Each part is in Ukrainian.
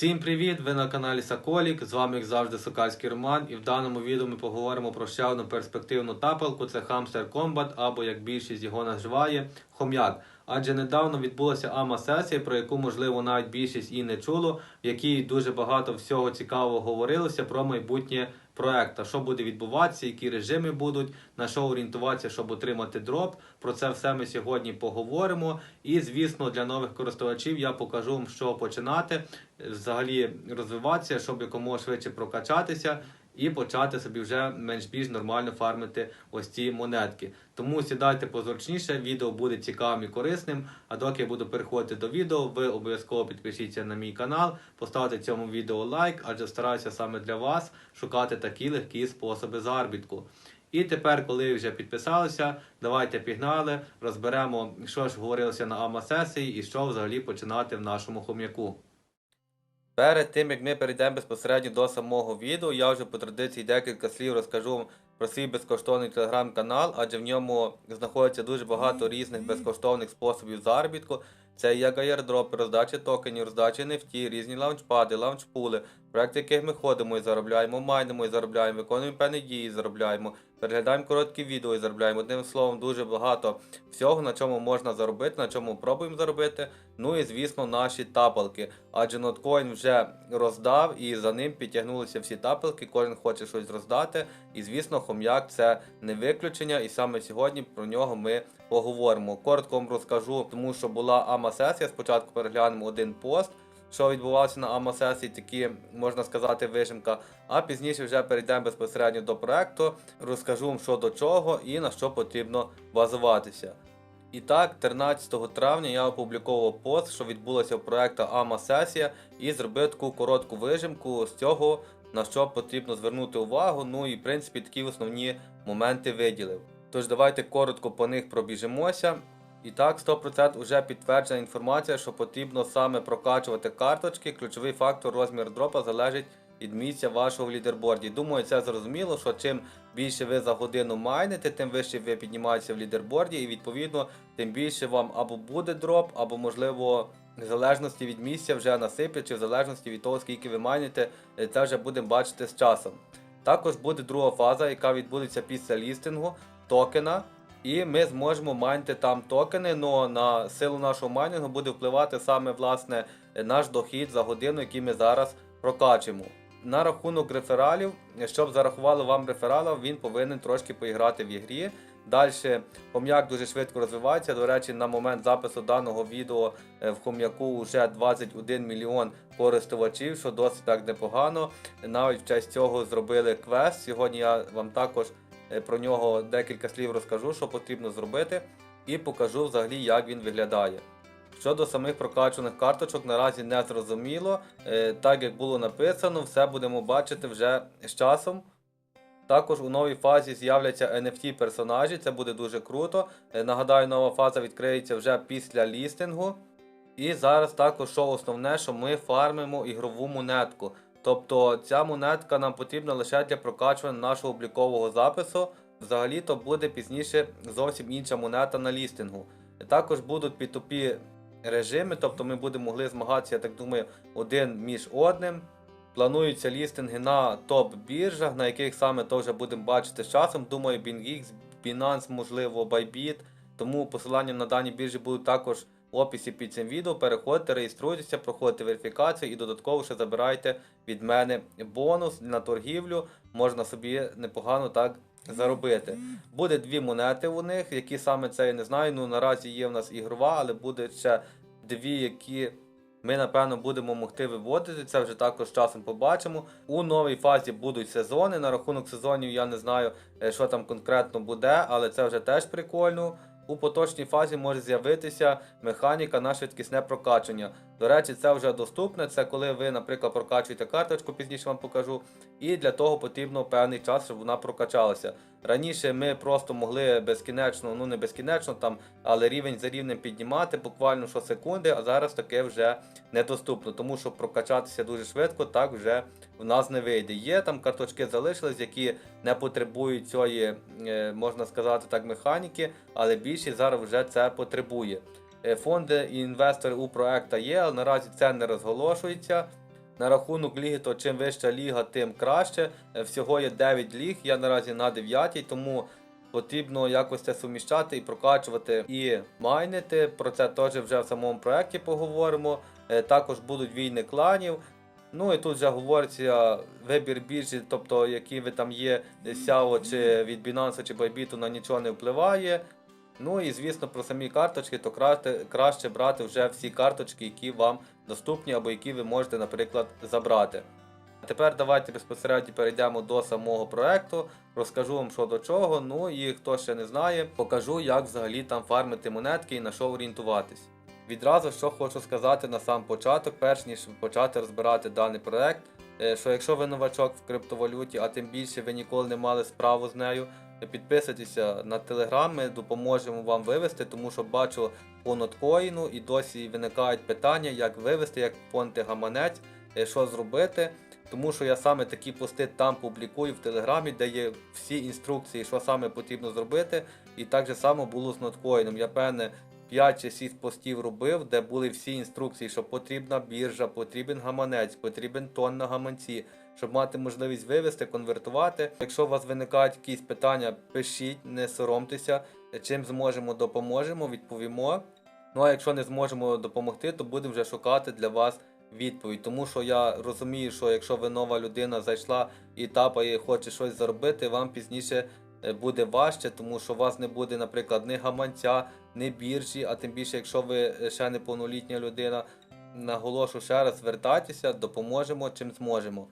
Всім привіт! Ви на каналі Соколік. З вами, як завжди, Сокальський Роман. І в даному відео ми поговоримо про ще одну перспективну тапалку. Це Хамстер Комбат, або як більшість його називає, хом'як. Адже недавно відбулася АМА-сесія, про яку, можливо, навіть більшість і не чуло, в якій дуже багато всього цікавого говорилося про майбутнє проекта, що буде відбуватися, які режими будуть, на що орієнтуватися, щоб отримати дроп. Про це все ми сьогодні поговоримо. І, звісно, для нових користувачів я покажу вам, що починати взагалі розвиватися, щоб якомога швидше прокачатися і почати собі вже менш-більш нормально фармити ось ці монетки. Тому сідайте позручніше, відео буде цікавим і корисним. А доки я буду переходити до відео, ви обов'язково підпишіться на мій канал, поставте цьому відео лайк, адже стараюся саме для вас шукати такі легкі способи заробітку. І тепер, коли вже підписалися, давайте пігнали, розберемо, що ж говорилося на АМА-сесії і що взагалі починати в нашому хом'яку. Перед тим як ми перейдемо безпосередньо до самого відео, я вже по традиції декілька слів розкажу про свій безкоштовний телеграм-канал, адже в ньому знаходиться дуже багато різних безкоштовних способів заробітку. Це як аєрдропи, роздача токенів, роздача NFT, різні лаунчпади, лаунчпули, проекти, яких ми ходимо і заробляємо, майнимо і заробляємо, виконуємо певні дії, і заробляємо, переглядаємо короткі відео і заробляємо. Одним словом, дуже багато всього, на чому можна заробити, на чому пробуємо заробити. Ну і звісно, наші тапалки. Адже ноткоін вже роздав і за ним підтягнулися всі тапалки, кожен хоче щось роздати. І звісно, хом'як це не виключення, і саме сьогодні про нього ми поговоримо. Коротко вам розкажу, тому що була АМА-сесія. Спочатку переглянемо один пост. Що відбувалося на АМА-сесії, такі можна сказати вижимка. А пізніше вже перейдемо безпосередньо до проекту, розкажу вам, що до чого і на що потрібно базуватися. І так, 13 травня я опубліковував пост, що відбулося в проекту АМА-сесія, і зробив таку коротку вижимку з цього, на що потрібно звернути увагу. Ну і в принципі такі основні моменти виділив. Тож давайте коротко по них пробіжимося. І так, 100% вже підтверджена інформація, що потрібно саме прокачувати карточки. Ключовий фактор розмір дропа залежить від місця вашого в лідерборді. Думаю, це зрозуміло, що чим більше ви за годину майните, тим вище ви піднімаєтеся в лідерборді, і відповідно тим більше вам або буде дроп, або можливо. В залежності від місця вже насиплять, чи в залежності від того, скільки ви майните, е, це вже будемо бачити з часом. Також буде друга фаза, яка відбудеться після лістингу токена. І ми зможемо майнити там токени, але на силу нашого майнінгу буде впливати саме власне наш дохід за годину, який ми зараз прокачуємо. На рахунок рефералів, щоб зарахували вам реферала, він повинен трошки поіграти в ігрі. Далі хом'як дуже швидко розвивається. До речі, на момент запису даного відео е, в хом'яку вже 21 мільйон користувачів, що досить так непогано. Навіть в честь цього зробили квест. Сьогодні я вам також про нього декілька слів розкажу, що потрібно зробити, і покажу взагалі, як він виглядає. Щодо самих прокачаних карточок, наразі не зрозуміло. Е, Так як було написано, все будемо бачити вже з часом. Також у новій фазі з'являться NFT персонажі, це буде дуже круто. Е, Нагадаю, нова фаза відкриється вже після лістингу. І зараз також що основне, що ми фармимо ігрову монетку. Тобто ця монетка нам потрібна лише для прокачування нашого облікового запису. Взагалі-то буде пізніше зовсім інша монета на лістингу. Також будуть P2P режими, тобто ми будемо могли змагатися, я так думаю, один між одним. Плануються лістинги на топ-біржах, на яких саме то вже будемо бачити з часом. Думаю, BingX, Binance, можливо, Bybit. Тому посилання на дані біржі будуть також в описі під цим відео. Переходьте, реєструйтеся, проходьте верифікацію і додатково ще забирайте від мене бонус на торгівлю. Можна собі непогано так заробити. Буде дві монети у них, які саме це я не знаю. Ну наразі є в нас ігрова, але буде ще дві, які ми напевно будемо могти виводити. Це вже також часом побачимо. У новій фазі будуть сезони. На рахунок сезонів я не знаю, е, що там конкретно буде, але це вже теж прикольно. У поточній фазі може з'явитися механіка на швидкісне прокачання. До речі, це вже доступне. Це коли ви, наприклад, прокачуєте карточку, пізніше вам покажу. І для того потрібно певний час, щоб вона прокачалася. Раніше ми просто могли безкінечно, ну не безкінечно там, але рівень за рівнем піднімати буквально що секунди, а зараз таке вже недоступно, тому що прокачатися дуже швидко, так вже в нас не вийде. Є там карточки залишились, які не потребують цієї, е, можна сказати так, механіки, але більшість зараз вже це потребує. Е, Фонди і інвестори у проекта є, але наразі це не розголошується. На рахунок ліги, то чим вища ліга, тим краще. Е, Всього є 9 ліг, я наразі на 9, тому потрібно якось це суміщати і прокачувати і майнити. Про це теж вже в самому проєкті поговоримо. Е, Також будуть війни кланів. Ну і тут вже говориться вибір біржі, тобто які ви там є, SEO чи від Binance чи Bybit на нічого не впливає. Ну і звісно про самі карточки, то краще брати вже всі карточки, які вам доступні або які ви можете, наприклад, забрати. А Тепер давайте безпосередньо перейдемо до самого проекту, розкажу вам що до чого. Ну і хто ще не знає, покажу, як взагалі там фармити монетки і на що орієнтуватись. Відразу що хочу сказати на сам початок, перш ніж почати розбирати даний проект, е, що якщо ви новачок в криптовалюті, а тим більше ви ніколи не мали справу з нею, підписуйтеся на телеграм, ми допоможемо вам вивести, тому що бачу по ноткоїну і досі виникають питання, як вивести, як понти гаманець, е, що зробити. Тому що я саме такі пости там публікую в телеграмі, де є всі інструкції, що саме потрібно зробити. І так же само було з ноткоїном. Я певне 5 чи 6 постів робив, де були всі інструкції, що потрібна біржа, потрібен гаманець, потрібен тон на гаманці, щоб мати можливість вивести, конвертувати. Якщо у вас виникають якісь питання, пишіть, не соромтеся. Чим зможемо, допоможемо, відповімо. Ну а якщо не зможемо допомогти, то будемо вже шукати для вас відповідь. Тому що я розумію, що якщо ви нова людина зайшла і тапає, хоче щось заробити, вам пізніше е, буде важче, тому що у вас не буде, наприклад, ні гаманця, ні біржі, а тим більше, якщо ви е, ще неповнолітня людина, наголошу ще раз, звертайтеся, допоможемо чим зможемо.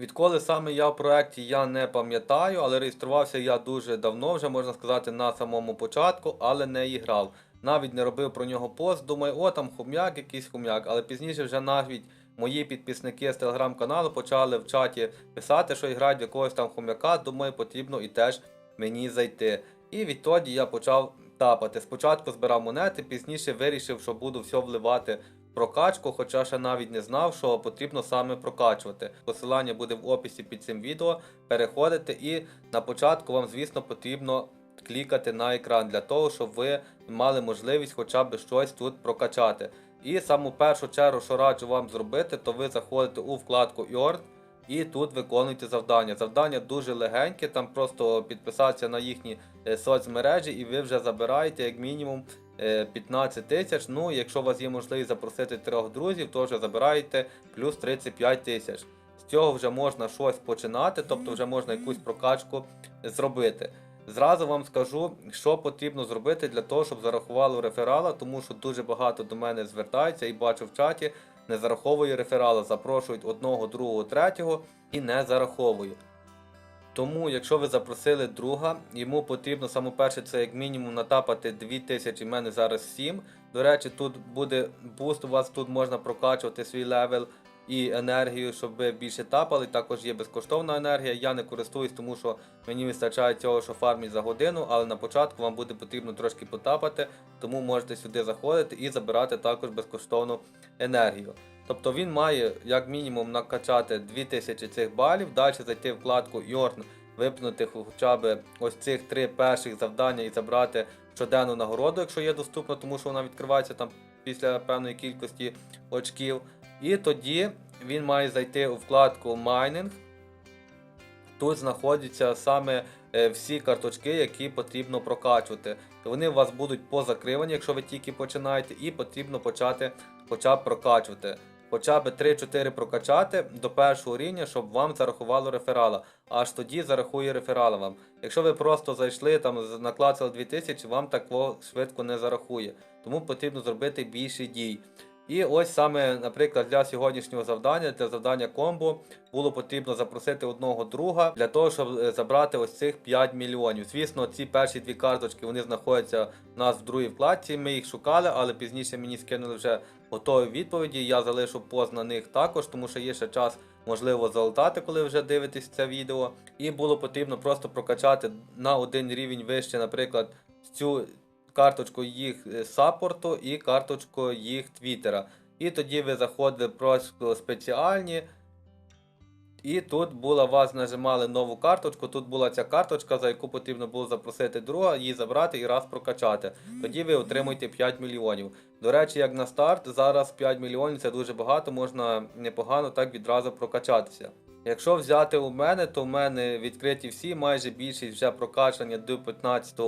Відколи саме я в проєкті, я не пам'ятаю, але реєструвався я дуже давно, вже можна сказати, на самому початку, але не і грав. Навіть не робив про нього пост, думаю, о, там хум'як, якийсь хум'як, але пізніше вже навіть мої підписники з телеграм-каналу почали в чаті писати, що грають в якогось там хум'яка, думаю, потрібно і теж мені зайти. І відтоді я почав тапати. Спочатку збирав монети, пізніше вирішив, що буду все вливати прокачку, хоча ще навіть не знав, що потрібно саме прокачувати. Посилання буде в описі під цим відео. Переходите і на початку вам, звісно, потрібно клікати на екран для того, щоб ви мали можливість хоча б щось тут прокачати. І саму першу чергу, що раджу вам зробити, то ви заходите у вкладку Earn і тут виконуєте завдання. Завдання дуже легеньке, там просто підписатися на їхні е, соцмережі, і ви вже забираєте як мінімум 15 тисяч. Ну, якщо у вас є можливість запросити трьох друзів, то вже забираєте плюс 35 тисяч. З цього вже можна щось починати, тобто вже можна якусь прокачку зробити. Зразу вам скажу, що потрібно зробити для того, щоб зарахували реферала, тому що дуже багато до мене звертаються і бачу в чаті, не зараховує реферала, запрошують одного, другого, третього і не зараховує. Тому, якщо ви запросили друга, йому потрібно саме перше це як мінімум натапати 2000, в мене зараз 7. До речі, тут буде буст, у вас тут можна прокачувати свій левел і енергію, щоб ви більше тапали. Також є безкоштовна енергія. Я не користуюсь, тому що мені вистачає цього, що фармить за годину, але на початку вам буде потрібно трошки потапати, тому можете сюди заходити і забирати також безкоштовну енергію. Тобто він має як мінімум накачати 2000 цих балів, далі зайти вкладку Yorn, випнути хоча б ось цих три перших завдання і забрати щоденну нагороду, якщо є доступно, тому що вона відкривається там після певної кількості очків. І тоді він має зайти у вкладку Mining. Тут знаходяться саме е, всі карточки, які потрібно прокачувати. Вони у вас будуть позакривані, якщо ви тільки починаєте, і потрібно почати хоча б прокачувати. Хоча б 3-4 прокачати до першого рівня, щоб вам зарахувало реферала. Аж тоді зарахує реферала вам. Якщо ви просто зайшли, там наклацали 2000, вам такого швидко не зарахує. Тому потрібно зробити більше дій. І ось саме, наприклад, для сьогоднішнього завдання, для завдання комбо, було потрібно запросити одного друга для того, щоб е, забрати ось цих 5 мільйонів. Звісно, ці перші дві карточки вони знаходяться у нас в другій вкладці. Ми їх шукали, але пізніше мені скинули вже готові відповіді. Я залишу пост на них також, тому що є ще час, можливо, залутати, коли вже дивитесь це відео. І було потрібно просто прокачати на один рівень вище, наприклад, цю карточку їх е, саппорту і карточку їх твіттера. І тоді ви заходите просто спеціальні. І тут була вас нажимали нову карточку. Тут була ця карточка, за яку потрібно було запросити друга, її забрати і раз прокачати. Тоді ви отримуєте 5 мільйонів. До речі, як на старт, зараз 5 мільйонів це дуже багато, можна непогано так відразу прокачатися. Якщо взяти у мене, то в мене відкриті всі, майже більшість вже прокачання до 15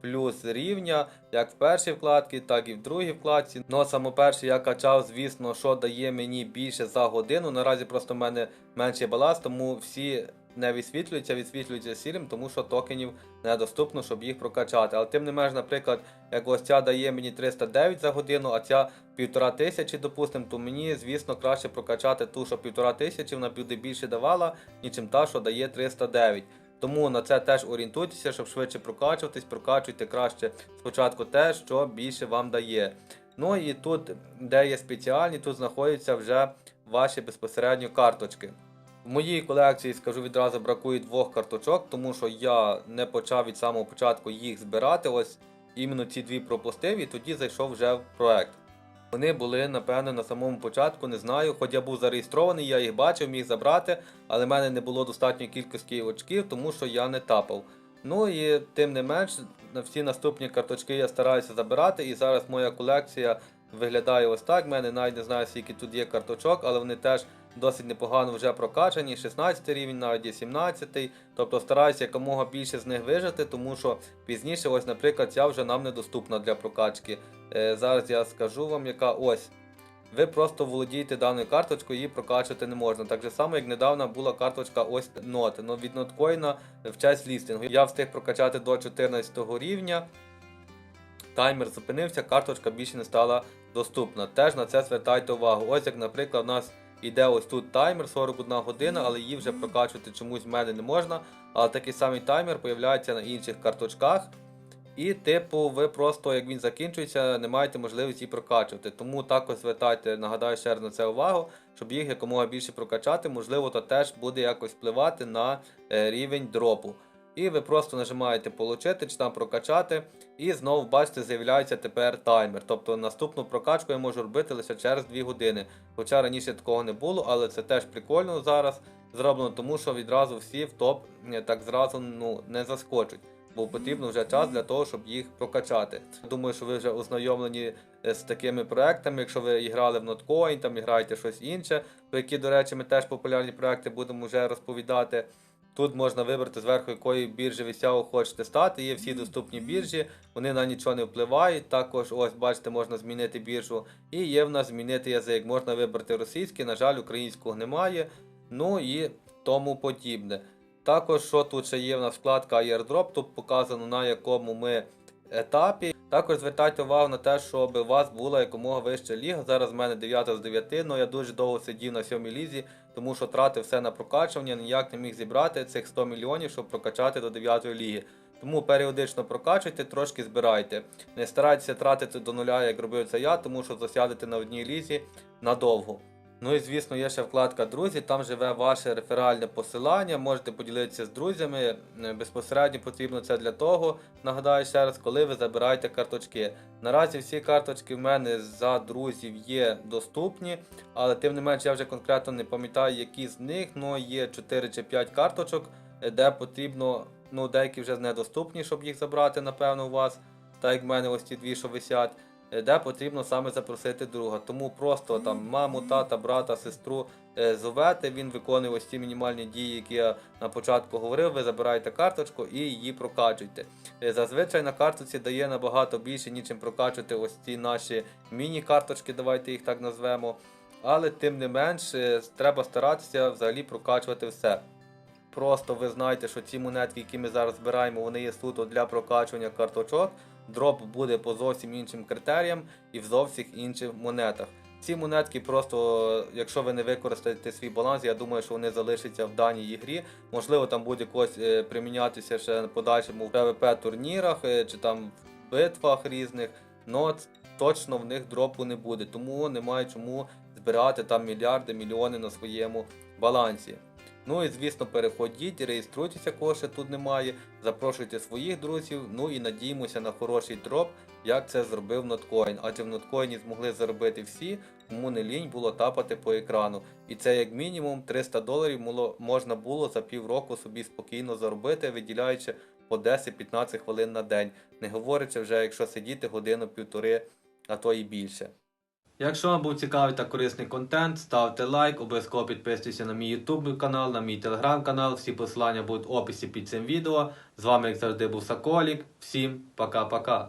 плюс рівня, як в першій вкладці, так і в другій вкладці. Ну, саме перше я качав, звісно, що дає мені більше за годину. Наразі просто в мене менший баланс, тому всі не висвітлюються, відсвітлюються сірим, тому що токенів недоступно, щоб їх прокачати. Але тим не менш, наприклад, як ось ця дає мені 309 за годину, а ця півтора тисячі, допустимо, то мені, звісно, краще прокачати ту, що півтора тисячі, вона буде більше давала, нічим та, що дає 309. Тому на це теж орієнтуйтеся, щоб швидше прокачуватись, прокачуйте краще спочатку те, що більше вам дає. Ну і тут, де є спеціальні, тут знаходяться вже ваші безпосередньо карточки. В моїй колекції, скажу відразу, бракує двох карточок, тому що я не почав від самого початку їх збирати. Ось іменно ці дві пропустив і тоді зайшов вже в проект. Вони були, напевно, на самому початку, не знаю. Хоч я був зареєстрований, я їх бачив, міг забрати, але в мене не було достатньої кількості очків, тому що я не тапав. Ну і тим не менш, на всі наступні карточки я стараюся забирати, і зараз моя колекція виглядає ось так. В мене навіть не знаю, скільки тут є карточок, але вони теж досить непогано вже прокачані. 16 рівень, навіть є 17. Тобто стараюся якомога більше з них вижити, тому що пізніше, ось, наприклад, ця вже нам недоступна для прокачки. Е, зараз я скажу вам, яка ось. Ви просто володієте даною карточкою, її прокачувати не можна. Так же само, як недавно була карточка ось ноти. Ну, від ноткоїна в честь лістингу. Я встиг прокачати до 14 рівня. Таймер зупинився, карточка більше не стала доступна. Теж на це звертайте увагу. Ось як, наприклад, у нас іде ось тут таймер 41 година, але її вже прокачувати чомусь в мене не можна. Але такий самий таймер появляється на інших карточках. І, типу, ви просто, як він закінчується, не маєте можливості її прокачувати. Тому також звертайте, нагадаю ще раз на це увагу, щоб їх якомога більше прокачати, можливо, то теж буде якось впливати на е, рівень дропу. І ви просто нажимаєте Получити чи там прокачати, і знову бачите, з'являється тепер таймер. Тобто наступну прокачку я можу робити лише через 2 години. Хоча раніше такого не було, але це теж прикольно зараз зроблено, тому що відразу всі в топ е, так зразу ну, не заскочать бо потрібно вже час для того, щоб їх прокачати. Думаю, що ви вже ознайомлені е, з такими проектами. Якщо ви грали в Notcoin, там граєте щось інше, про які, до речі, ми теж популярні проекти будемо вже розповідати. Тут можна вибрати зверху, якої біржі ви сяо хочете стати. Є всі доступні біржі, вони на нічого не впливають. Також, ось бачите, можна змінити біржу. І є в нас змінити язик. Можна вибрати російський, на жаль, українського немає. Ну і тому подібне. Також, що тут ще є в нас вкладка airdrop, тут показано на якому ми етапі. Також звертайте увагу на те, щоб у вас була якомога вища ліга. Зараз в мене 9 з 9, але я дуже довго сидів на 7 лізі, тому що тратив все на прокачування, ніяк не міг зібрати цих 100 мільйонів, щоб прокачати до 9 ліги. Тому періодично прокачуйте, трошки збирайте. Не старайтеся тратити до нуля, як робив це я, тому що засядете на одній лізі надовго. Ну і звісно, є ще вкладка Друзі, там живе ваше реферальне посилання, можете поділитися з друзями. Е, Безпосередньо потрібно це для того, нагадаю ще раз, коли ви забираєте карточки. Наразі всі карточки в мене за друзів є доступні, але тим не менш я вже конкретно не пам'ятаю, які з них, але є 4 чи 5 карточок, е, де потрібно, ну деякі вже недоступні, щоб їх забрати, напевно, у вас. Так як в мене ось ці дві, що висять. Е, де потрібно саме запросити друга. Тому просто там маму, тата, брата, сестру е, зовете, він виконує ось ці мінімальні дії, які я на початку говорив. Ви забираєте карточку і її прокачуєте. Е, Зазвичай на карточці дає набагато більше, нічим прокачувати ось ці наші міні-карточки, давайте їх так назвемо. Але тим не менш, треба старатися взагалі прокачувати все. Просто ви знаєте, що ці монетки, які ми зараз збираємо, вони є суто для прокачування карточок. Дроп буде по зовсім іншим критеріям і в зовсім інших монетах. Ці монетки просто, якщо ви не використаєте свій баланс, я думаю, що вони залишаться в даній ігрі. Можливо, там буде якось е, примінятися ще на подальшому в PvP турнірах е, чи там в битвах різних. Но точно в них дропу не буде, тому немає чому збирати там мільярди, мільйони на своєму балансі. Ну і звісно, переходіть, реєструйтеся, кого ще тут немає, запрошуйте своїх друзів. Ну і надіємося на хороший дроп, як це зробив Notcoin. Адже в Notcoin змогли заробити всі, кому не лінь було тапати по екрану. І це як мінімум 300 доларів можна було за півроку собі спокійно заробити, виділяючи по 10-15 хвилин на день. Не говорячи вже, якщо сидіти годину-півтори, а то і більше. Якщо вам був цікавий та корисний контент, ставте лайк, обов'язково підписуйтесь на мій YouTube канал, на мій телеграм канал. Всі посилання будуть в описі під цим відео. З вами, як завжди, був Соколік. Всім пока-пока.